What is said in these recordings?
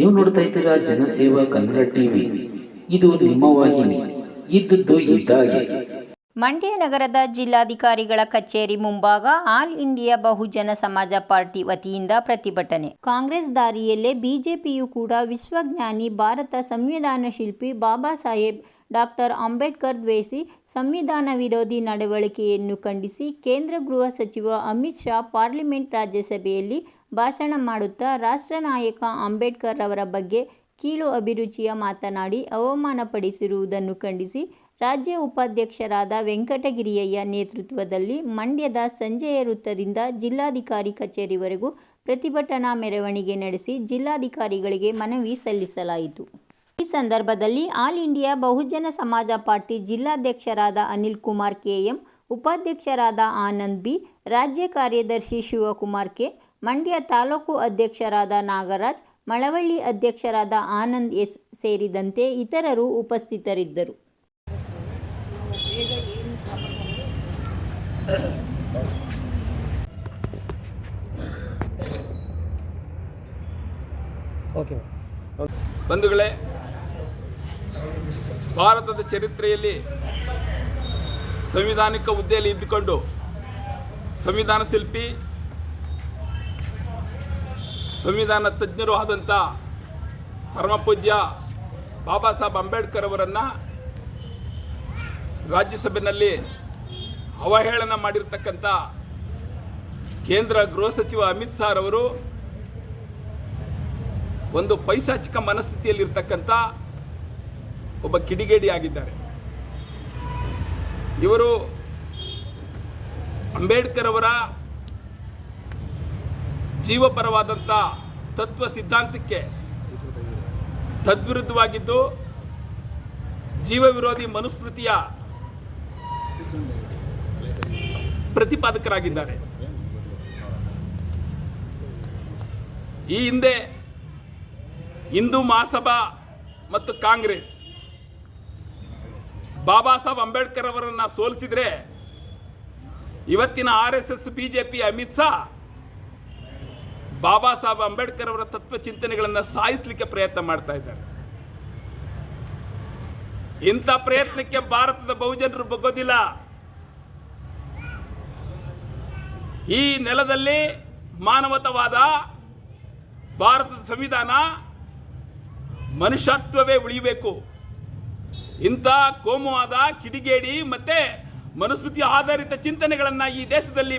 ನೀವು ನೋಡ್ತಾ ಇದ್ದೀರಾ ಜನಸೇವಾ ಕನ್ನಡ ಟಿವಿ. ಇದು ನಿಮ್ಮ ವಾಹಿನಿ. ಇದ್ದದ್ದು ಇದ್ದಾಗೆ. ಮಂಡ್ಯ ನಗರದ ಜಿಲ್ಲಾಧಿಕಾರಿಗಳ ಕಚೇರಿ ಮುಂಭಾಗ all India Bahujan Samaj party ವತಿಯಿಂದ ಪ್ರತಿಭಟನೆ. ಕಾಂಗ್ರೆಸ್ ದಾರಿಯಲ್ಲೇ ಬಿಜೆಪಿಯು ಕೂಡ ವಿಶ್ವಜ್ಞಾನಿ ಭಾರತ ಸಂವಿಧಾನ ಶಿಲ್ಪಿ ಬಾಬಾ ಸಾಹೇಬ್, ಡಾಕ್ಟರ್ ಅಂಬೇಡ್ಕರ್ ದ್ವೇಷಿ ಸಂವಿಧಾನ ವಿರೋಧಿ ನಡವಳಿಕೆಯನ್ನು ಖಂಡಿಸಿ ಕೇಂದ್ರ ಗೃಹ ಸಚಿವ ಅಮಿತ್ ಶಾ ಪಾರ್ಲಿಮೆಂಟ್ ರಾಜ್ಯಸಭೆಯಲ್ಲಿ ಭಾಷಣ ಮಾಡುತ್ತಾ ರಾಷ್ಟ್ರ ನಾಯಕ ಅಂಬೇಡ್ಕರ್ ಅವರ ಬಗ್ಗೆ ಕೀಳು ಅಭಿರುಚಿಯ ಮಾತನಾಡಿ ಅವಮಾನಪಡಿಸಿರುವುದನ್ನು ಖಂಡಿಸಿ ರಾಜ್ಯ ಉಪಾಧ್ಯಕ್ಷರಾದ ವೆಂಕಟಗಿರಿಯಯ್ಯ ನೇತೃತ್ವದಲ್ಲಿ ಮಂಡ್ಯದ ಸಂಜೆಯ ವೃತ್ತದಿಂದ ಜಿಲ್ಲಾಧಿಕಾರಿ ಕಚೇರಿವರೆಗೂ ಪ್ರತಿಭಟನಾ ಮೆರವಣಿಗೆ ನಡೆಸಿ ಜಿಲ್ಲಾಧಿಕಾರಿಗಳಿಗೆ ಮನವಿ ಸಲ್ಲಿಸಲಾಯಿತು. ಈ ಸಂದರ್ಭದಲ್ಲಿ all India Bahujan Samaj party ಜಿಲ್ಲಾಧ್ಯಕ್ಷರಾದ Anil Kumar KM ಉಪಾಧ್ಯಕ್ಷರಾದ ಆನಂದ್ ಬಿ, ರಾಜ್ಯ ಕಾರ್ಯದರ್ಶಿ ಶಿವಕುಮಾರ್ ಕೆ ಮಂಡ್ಯ ತಾಲೂಕು ಅಧ್ಯಕ್ಷರಾದ ನಾಗರಾಜ್ ಮಳವಳ್ಳಿ ಅಧ್ಯಕ್ಷರಾದ ಆನಂದ್ ಎಸ್ ಸೇರಿದಂತೆ ಇತರರು ಉಪಸ್ಥಿತರಿದ್ದರು. ಬಂಧುಗಳೇ ಭಾರತದ ಚರಿತ್ರೆಯಲ್ಲಿ ಸಂವಿಧಾನಿಕ ಹುದ್ದೆಯಲ್ಲಿ ಇದ್ದುಕೊಂಡು ಸಂವಿಧಾನ ಶಿಲ್ಪಿ ಸಂವಿಧಾನ ತಜ್ಞರು ಆದಂಥ ಪರಮಪೂಜ್ಯ ಬಾಬಾ ಸಾಹೇಬ್ ಅಂಬೇಡ್ಕರ್ ಅವರನ್ನು ರಾಜ್ಯಸಭೆಯಲ್ಲಿ ಅವಹೇಳನ ಮಾಡಿರ್ತಕ್ಕಂಥ ಕೇಂದ್ರ ಗೃಹ ಸಚಿವ ಅಮಿತ್ ಶಾ ಅವರು ಒಂದು ಪೈಶಾಚಿಕ ಮನಸ್ಥಿತಿಯಲ್ಲಿರ್ತಕ್ಕಂಥ ಒಬ್ಬ ಕಿಡಿಗೇಡಿ ಆಗಿದ್ದಾರೆ. ಇವರು ಅಂಬೇಡ್ಕರ್ ಅವರ ಜೀವಪರವಾದಂಥ ತತ್ವ ಸಿದ್ಧಾಂತಕ್ಕೆ ತದ್ವಿರುದ್ಧವಾಗಿದ್ದು ಜೀವ ವಿರೋಧಿ ಮನುಸ್ಮೃತಿಯ ಪ್ರತಿಪಾದಕರಾಗಿದ್ದಾರೆ. ಈ ಹಿಂದೆ ಹಿಂದೂ ಮಹಾಸಭಾ ಮತ್ತು ಕಾಂಗ್ರೆಸ್ ಬಾಬಾ ಸಾಹೇಬ್ ಅಂಬೇಡ್ಕರ್ ಅವರನ್ನು ಸೋಲಿಸಿದರೆ ಇವತ್ತಿನ R S S BJP Amit Shah Baba Saheb Ambedkar ಅವರ ತತ್ವ ಚಿಂತನೆಗಳನ್ನು ಸಾಯಿಸಲಿಕ್ಕೆ ಪ್ರಯತ್ನ ಮಾಡ್ತಾ ಇದ್ದಾರೆ. ಇಂಥ ಪ್ರಯತ್ನಕ್ಕೆ ಭಾರತದ ಬಹುಜನರು ಬಗ್ಗೋದಿಲ್ಲ. ಈ ನೆಲದಲ್ಲಿ ಮಾನವತವಾದ ಭಾರತದ ಸಂವಿಧಾನ ಮನುಷ್ಯತ್ವವೇ ಉಳಿಯಬೇಕು ಇಂಥ ಕೋಮುವಾದ, ಕಿಡಿಗೇಡಿ ಮತ್ತೆ ಮನುಸ್ಮೃತಿ ಆಧಾರಿತ ಚಿಂತನೆಗಳನ್ನು ಈ ದೇಶದಲ್ಲಿ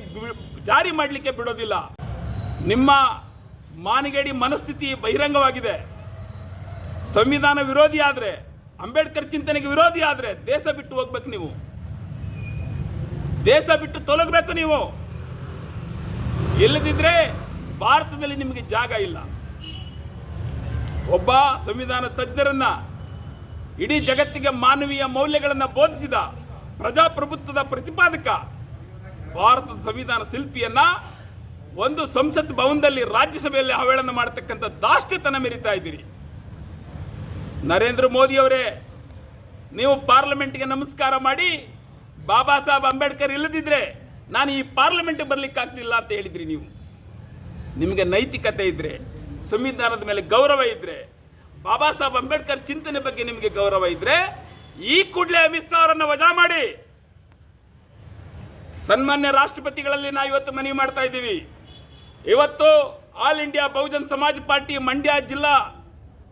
ಜಾರಿ ಮಾಡಲಿಕ್ಕೆ ಬಿಡೋದಿಲ್ಲ. ನಿಮ್ಮ ಮಾನಗೇಡಿ ಮನಸ್ಥಿತಿ ಬಹಿರಂಗವಾಗಿದೆ. ಸಂವಿಧಾನ ವಿರೋಧಿ ಆದರೆ, ಅಂಬೇಡ್ಕರ್ ಚಿಂತನೆಗೆ ವಿರೋಧಿ ಆದರೆ ದೇಶ ಬಿಟ್ಟು ಹೋಗ್ಬೇಕು ನೀವು. ದೇಶ ಬಿಟ್ಟು ತೊಲಗಬೇಕು ನೀವು. ಇಲ್ಲದಿದ್ರೆ ಭಾರತದಲ್ಲಿ ನಿಮಗೆ ಜಾಗ ಇಲ್ಲ. ಒಬ್ಬ ಸಂವಿಧಾನ ತಜ್ಞರನ್ನ ಇಡೀ ಜಗತ್ತಿಗೆ ಮಾನವೀಯ ಮೌಲ್ಯಗಳನ್ನು ಬೋಧಿಸಿದ ಪ್ರಜಾಪ್ರಭುತ್ವದ ಪ್ರತಿಪಾದಕ, ಭಾರತದ ಸಂವಿಧಾನ ಶಿಲ್ಪಿಯನ್ನ ಒಂದು ಸಂಸತ್ ಭವನದಲ್ಲಿ ರಾಜ್ಯಸಭೆಯಲ್ಲಿ ಅವಹೇಳನ ಮಾಡತಕ್ಕಂಥ ದಾಷ್ಟ್ಯತನ ಮೆರಿತಾ ಇದ್ದೀರಿ. ನರೇಂದ್ರ ಮೋದಿ ಅವರೇ, ನೀವು ಪಾರ್ಲಿಮೆಂಟ್ಗೆ ನಮಸ್ಕಾರ ಮಾಡಿ, ಬಾಬಾ ಸಾಹೇಬ್ ಅಂಬೇಡ್ಕರ್ ಇಲ್ಲದಿದ್ರೆ ನಾನು ಈ ಪಾರ್ಲಿಮೆಂಟ್ಗೆ ಬರ್ಲಿಕ್ಕಾಗ್ತಿಲ್ಲ ಅಂತ ಹೇಳಿದ್ರಿ ನೀವು. ನಿಮಗೆ ನೈತಿಕತೆ ಇದ್ರೆ, ಸಂವಿಧಾನದ ಮೇಲೆ ಗೌರವ ಇದ್ರೆ, ಬಾಬಾ ಸಾಹೇಬ್ ಅಂಬೇಡ್ಕರ್ ಚಿಂತನೆ ಬಗ್ಗೆ ನಿಮಗೆ ಗೌರವ ಇದ್ರೆ, ಈ ಕೂಡಲೇ ಅಮಿತ್ ಶಾ ಅವರನ್ನು ವಜಾ ಮಾಡಿ. ಸನ್ಮಾನ್ಯ ರಾಷ್ಟ್ರಪತಿಗಳಲ್ಲಿ ನಾವು ಇವತ್ತು ಮನವಿ ಮಾಡ್ತಾ ಇದ್ದೀವಿ. ಇವತ್ತು all India Bahujan Samaj party Mandya ಜಿಲ್ಲಾ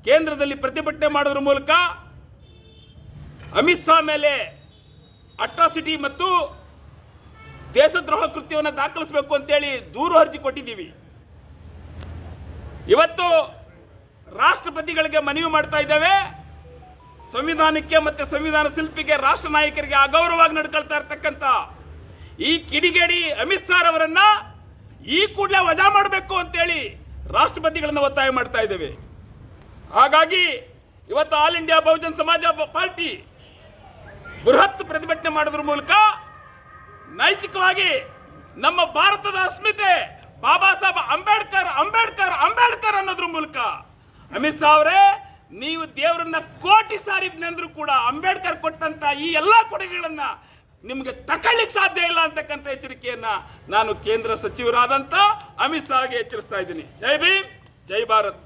ಕೇಂದ್ರದಲ್ಲಿ ಪ್ರತಿಭಟನೆ ಮಾಡೋದ್ರ ಮೂಲಕ ಅಮಿತ್ ಶಾ ಮೇಲೆ ಅಟ್ರಾಸಿಟಿ ಮತ್ತು ದೇಶದ್ರೋಹ ಕೃತ್ಯವನ್ನು ದಾಖಲಿಸಬೇಕು ಅಂತೇಳಿ ದೂರು ಅರ್ಜಿ ಕೊಟ್ಟಿದ್ದೀವಿ. ಇವತ್ತು ರಾಷ್ಟ್ರಪತಿಗಳಿಗೆ ಮನವಿ ಮಾಡ್ತಾ ಇದ್ದೇವೆ. ಸಂವಿಧಾನಕ್ಕೆ ಮತ್ತೆ ಸಂವಿಧಾನ ಶಿಲ್ಪಿಗೆ ರಾಷ್ಟ್ರ ನಾಯಕರಿಗೆ ಅಗೌರವವಾಗಿ ನಡ್ಕೊಳ್ತಾ ಇರ್ತಕ್ಕಂಥ ಈ ಕಿಡಿಗೇಡಿ ಅಮಿತ್ ಶಾ ಅವರನ್ನ ಈ ಕೂಡಲೇ ವಜಾ ಮಾಡಬೇಕು ಅಂತೇಳಿ ರಾಷ್ಟ್ರಪತಿಗಳನ್ನು ಒತ್ತಾಯ ಮಾಡ್ತಾ ಇದ್ದೇವೆ. ಹಾಗಾಗಿ ಇವತ್ತು ಆಲ್ ಇಂಡಿಯಾ ಬಹುಜನ್ ಸಮಾಜ ಪಾರ್ಟಿ ಬೃಹತ್ ಪ್ರತಿಭಟನೆ ಮಾಡೋದ್ರ ಮೂಲಕ ನೈತಿಕವಾಗಿ ನಮ್ಮ ಭಾರತದ ಅಸ್ಮಿತೆ ಬಾಬಾ ಸಾಹೇಬ್ ಅಂಬೇಡ್ಕರ್ ಅಂಬೇಡ್ಕರ್ ಅಂಬೇಡ್ಕರ್ ಅನ್ನೋದ್ರ ಮೂಲಕ. ಅಮಿತ್ ಶಾ ಅವರೇ, ನೀವು ದೇವರನ್ನ ಕೋಟಿ ಸಾರಿ ನೆನೆದ್ರು ಕೂಡ ಅಂಬೇಡ್ಕರ್ ಕೊಟ್ಟಂತ ಈ ಎಲ್ಲಾ ಕೊಡುಗೆಗಳನ್ನ ನಿಮಗೆ ತಕೊಳ್ಳಿಕ್ ಸಾಧ್ಯ ಇಲ್ಲ ಅಂತಕ್ಕಂಥ ಎಚ್ಚರಿಕೆಯನ್ನ ನಾನು ಕೇಂದ್ರ ಸಚಿವರಾದಂತ ಅಮಿತ್ ಶಾಗೆ ಎಚ್ಚರಿಸ್ತಾ ಇದ್ದೀನಿ. ಜೈ ಭೀಮ್, ಜೈ ಭಾರತ್.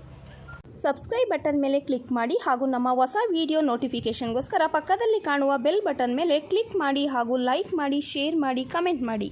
ಸಬ್ಸ್ಕ್ರೈಬ್ ಬಟನ್ ಮೇಲೆ ಕ್ಲಿಕ್ ಮಾಡಿ ಹಾಗೂ ನಮ್ಮ ಹೊಸ ವಿಡಿಯೋ ನೋಟಿಫಿಕೇಶನ್ಗೋಸ್ಕರ ಪಕ್ಕದಲ್ಲಿ ಕಾಣುವ ಬೆಲ್ ಬಟನ್ ಮೇಲೆ ಕ್ಲಿಕ್ ಮಾಡಿ ಹಾಗೂ ಲೈಕ್ ಮಾಡಿ ಶೇರ್ ಮಾಡಿ ಕಮೆಂಟ್ ಮಾಡಿ.